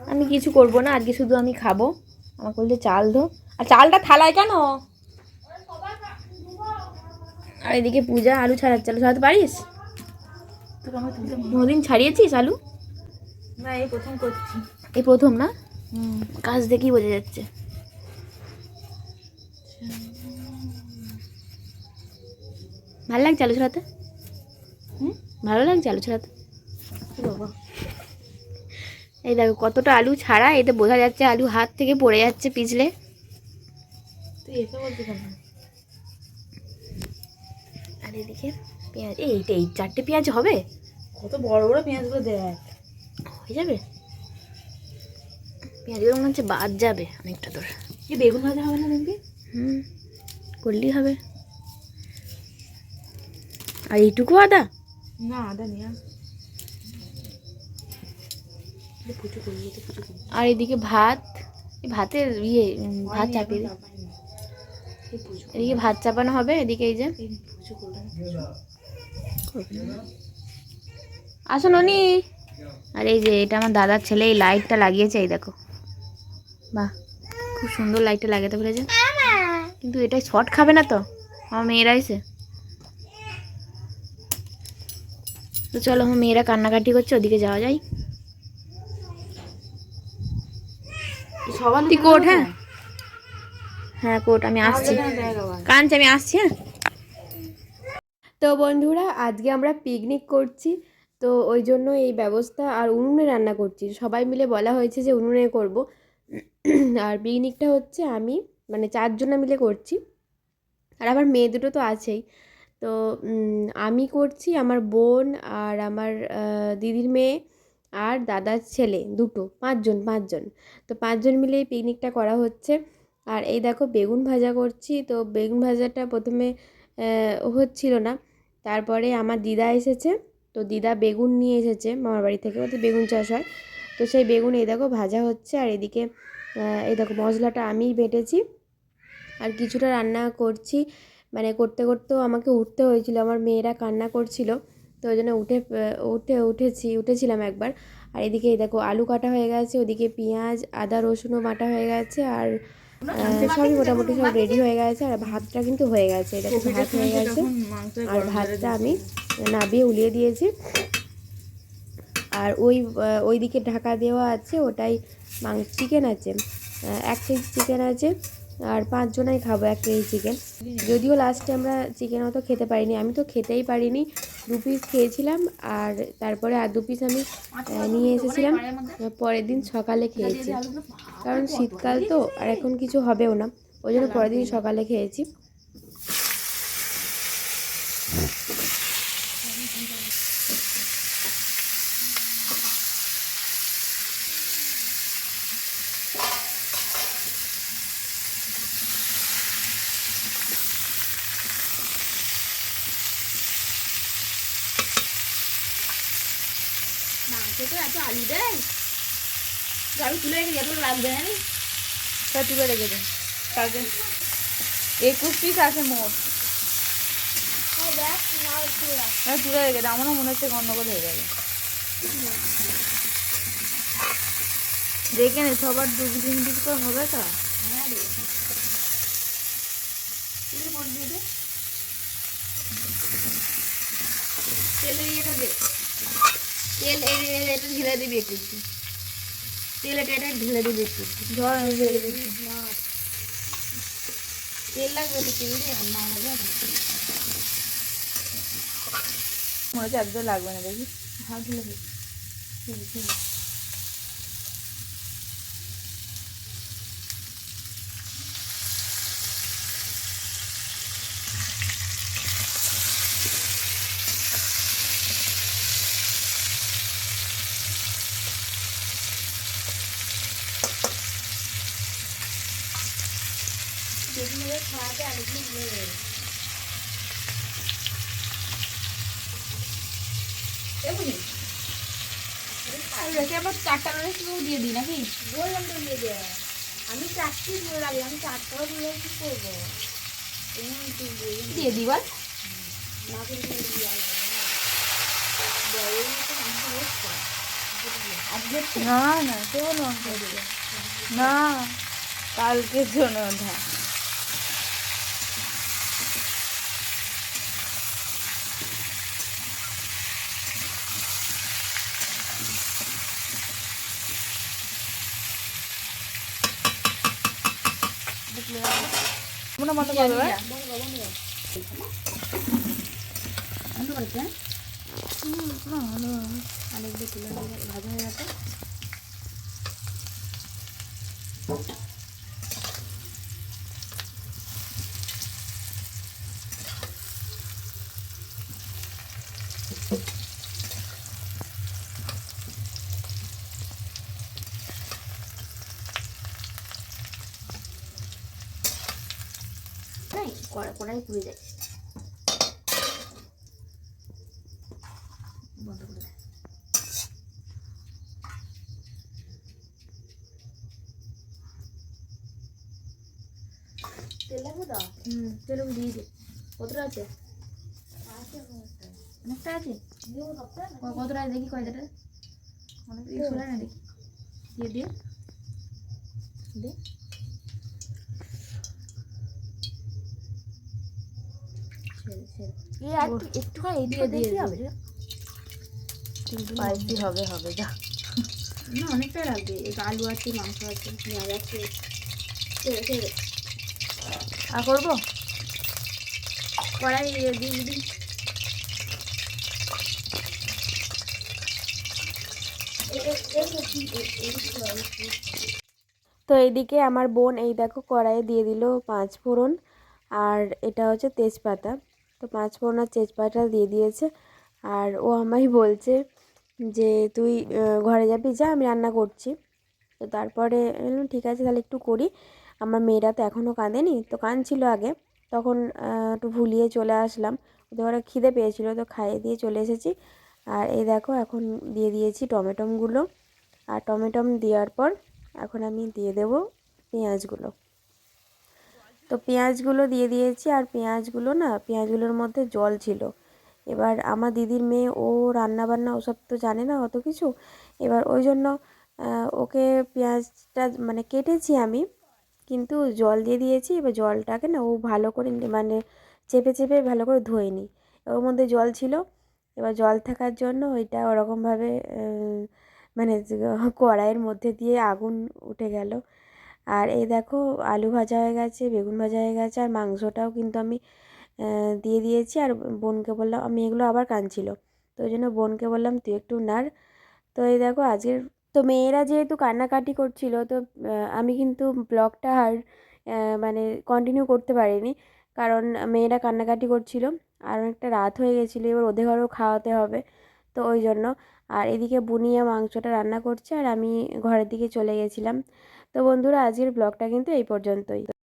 আমি কিছু করব না আজকে শুধু আমি খাব। আমার বলতে চাল ধো। আর চালটা থালায় কেন? আর এদিকে পূজা আলু ছাড়াচ্ছে। আলু ছাড়াতে পারিস? কোনোদিন ছাড়িয়েছিস আলু? না এই প্রথম করছি। এই প্রথম না? কাজ দেখেই বোঝা যাচ্ছে। ভালো লাগছে আলু ছাড়াতে? হুম? ভালো লাগছে আলু ছাড়াতে? বাবা। এই দেখো কতটা আলু ছাড়া এতে বোঝা যাচ্ছে আলু হাত থেকে পড়ে যাচ্ছে পিছলে। আর এদিকে পেঁয়াজ এই এইটা এই চারটে পেঁয়াজ হবে? কত বড় বড় পেঁয়াজগুলো দেখ। হয়ে যাবে? পেঁয়াজগুলো মনে হচ্ছে বাদ যাবে অনেকটা তোর এই বেগুন ভাজা হবে না দেখবি? হুম করলেই হবে। আর এইটুকু আদা? না আদা নিয়ে আস এই পুজো করবি তো পুজো করবি আর এদিকে ভাত ভাতের ইয়ে ভাত চাপিয়ে এদিকে ভাত চাপানো হবে, এদিকে এই যে। এই পুজো করবে আসো ননি। আর এই যে, এটা আমার দাদার ছেলে, এই লাইটটা লাগিয়েছে, এই দেখো। বাহ, খুব সুন্দর লাইটটা লাগাতে পেরেছে কিন্তু এটা শর্ট খাবে না তো, আমার মেয়েরা এসে তো চলো, আমার মেয়েরা কান্নাকাটি করছে, ওদিকে যাওয়া যায় তুই কোট হ্যাঁ? হ্যাঁ কোট আমি আসছি। কাঁদছে আমি আসছি হ্যাঁ? তো বন্ধুরা আজকে আমরা পিকনিক করছি। তো ওই জন্য এই ব্যবস্থা আর উনুনে রান্না করছি। সবাই মিলে বলা হয়েছে যে উনুনে করব। আর পিকনিকটা হচ্ছে আমি মানে চারজনা মিলে করছি। আর আমার মেয়ে দুটো তো আছেই। তো আমি করছি আমার বোন আর আমার দিদির মেয়ে। আর দাদার ছেলে দুটো, পাঁচজন পাঁচজন। তো পাঁচজন মিলে এই পিকনিকটা করা হচ্ছে। আর এই দেখো বেগুন ভাজা করছি। তো বেগুন ভাজাটা প্রথমে হচ্ছিল না। তারপরে আমার দিদা এসেছে। তো দিদা বেগুন নিয়ে এসেছে মামার বাড়ি থেকে। ওদের বেগুন চাষ হয়। তো সেই বেগুন এই দেখো ভাজা হচ্ছে। আর এদিকে এই দেখো মশলাটা আমিই বেটেছি। আর কিছুটা রান্না করছি। মানে করতে, করতেও আমাকে উঠতে হয়েছিল। আমার মেয়েরা কান্না করছিল। তো ওই জন্য উঠে উঠে, উঠেছি, উঠেছিলাম একবার। আর এদিকে দেখো আলু কাটা হয়ে গেছে, ওদিকে পেঁয়াজ, আদা, রসুনও বাটা হয়ে গেছে, আর সবই মোটামুটি সব রেডি হয়ে গেছে, আর ভাতটা কিন্তু হয়ে গেছে, এটা ভাত হয়ে গেছে। আর ভাতটা আমি নাবিয়ে উলিয়ে দিয়েছি। আর ওই ওই দিকে ঢাকা দেওয়া আছে, ওটাই মাংস চিকেন আছে। এক কেজি চিকেন আছে, আর পাঁচজনাই খাব এক কেজি চিকেন যদিও লাস্টে আমরা চিকেন অত খেতে পারিনি, আমি তো খেতেই পারিনি। দু পিস খেয়েছিলাম আর তারপরে আর দু পিস আমি নিয়ে এসেছিলাম। পরের দিন সকালে খেয়েছি। কারণ শীতকাল তো, আর এখন কিছু হবেও না। ওই জন্য পরের দিন সকালে খেয়েছি। এত আলু দেয়? আমি তুলে রেখে যত লাগবে তা তুলে রেখে দে। কালকে একুশ পিস আছে মোট। হ্যাঁ তুলে রেখে দে আমারও মনে হচ্ছে গন্ডগোল হয়ে যাবে দেখে নে সবার দু তিন পিস করে হবে তো। তেলের ইয়েটা দে। তেল এটা ঢেলে দিবি একটু তেল এটা এটা ঢেলে দিবি একটু জল তেল লাগবে তেল দিয়ে না লাগবে না। মনে হচ্ছে এতটা লাগবে না দেখি। হাত ঢেলে দিবি না আসবে। বড় তো মাংস বসছে না না কেউ মাংস দিয়ে না কালকে জন্য ওঠা কড়া কড়াই পুড়ে যায় বন্ধ করে দে। তেল লাগবে তো? হুম তেল দিয়ে দে কতটা আছে? অনেকটা আছে? কতটা আছে দেখি কয়টা অনেক না দেখি। দিয়ে দিয়ে দে ছেড়ে ছেড়ে এই আর একটু- একটুখানি এদিকে দেখি হবে। স্পাইসি হবে হবে যা। না অনেকটা লাগবে। আলু আছে মাংস আছে পেঁয়াজ আছে। আর করব? কড়াই দিয়ে তো এইদিকে আমার বোন এই দেখো কড়াইয়ে দিয়ে দিল পাঁচ ফোড়ন। আর এটা হচ্ছে তেজপাতা। তো পাঁচ ফোড়ন তেজপাতা দিয়ে দিয়েছে। আর ও আমায় বলছে যে, তুই ঘরে যাবি? যা, আমি রান্না করছি। তো তারপরে ঠিক আছে, তাহলে একটু করি। আমার মেয়েরা তো এখনও কাঁদেনি, তো কাঁদছিল আগে। তখন একটু ভুলিয়ে চলে আসলাম। ওদের ওরা খিদে পেয়েছিল, তো খাইয়ে দিয়ে চলে এসেছি। আর এই দেখো, এখন দিয়ে দিয়েছি টমেটোমগুলো। আর টমেটম দেওয়ার পর এখন আমি দিয়ে দেব পেঁয়াজগুলো। তো পেঁয়াজগুলো দিয়ে দিয়েছি আর পেঁয়াজগুলো না, পেঁয়াজগুলোর মধ্যে জল ছিল। এবার আমার দিদির মেয়ে, ও রান্না বান্না ওসব তো জানে না অত কিছু। এবার ওই জন্য ওকে পেঁয়াজটা মানে কেটেছি আমি, কিন্তু জল দিয়ে দিয়েছি। এবার জলটাকে না ও ভালো করে মানে চেপে চেপে ভালো করে ধোয়নি। ওর মধ্যে জল ছিল। এবার জল থাকার জন্য ওইটা ওরকমভাবে মানে কড়াইয়ের মধ্যে দিয়ে আগুন উঠে গেল। আর এই দেখো আলু ভাজা হয়ে গেছে, বেগুন ভাজা হয়ে গেছে, আর মাংসটাও কিন্তু আমি দিয়ে দিয়েছি। আর বোনকে বললাম, আমি এগুলো আবার কাঁদছিল তো ওই জন্য বোনকে বললাম, তুই একটু নাড়। তো এই দেখো আজকের, তো মেয়েরা যেহেতু কান্নাকাটি করছিল, তো আমি কিন্তু ব্লগটা আর মানে কন্টিনিউ করতে পারিনি। কারণ মেয়েরা কান্নাকাটি করছিল, আর অনেকটা রাত হয়ে গেছিল, এবার ওদের ঘরেও খাওয়াতে হবে, তো ওই জন্য। আর এদিকে বুনিয়া মাংসটা রান্না করছে, আর আমি ঘরের দিকে চলে গেছিলাম। তো বন্ধুরা আজকের ব্লগটা কিন্তু এই পর্যন্তই।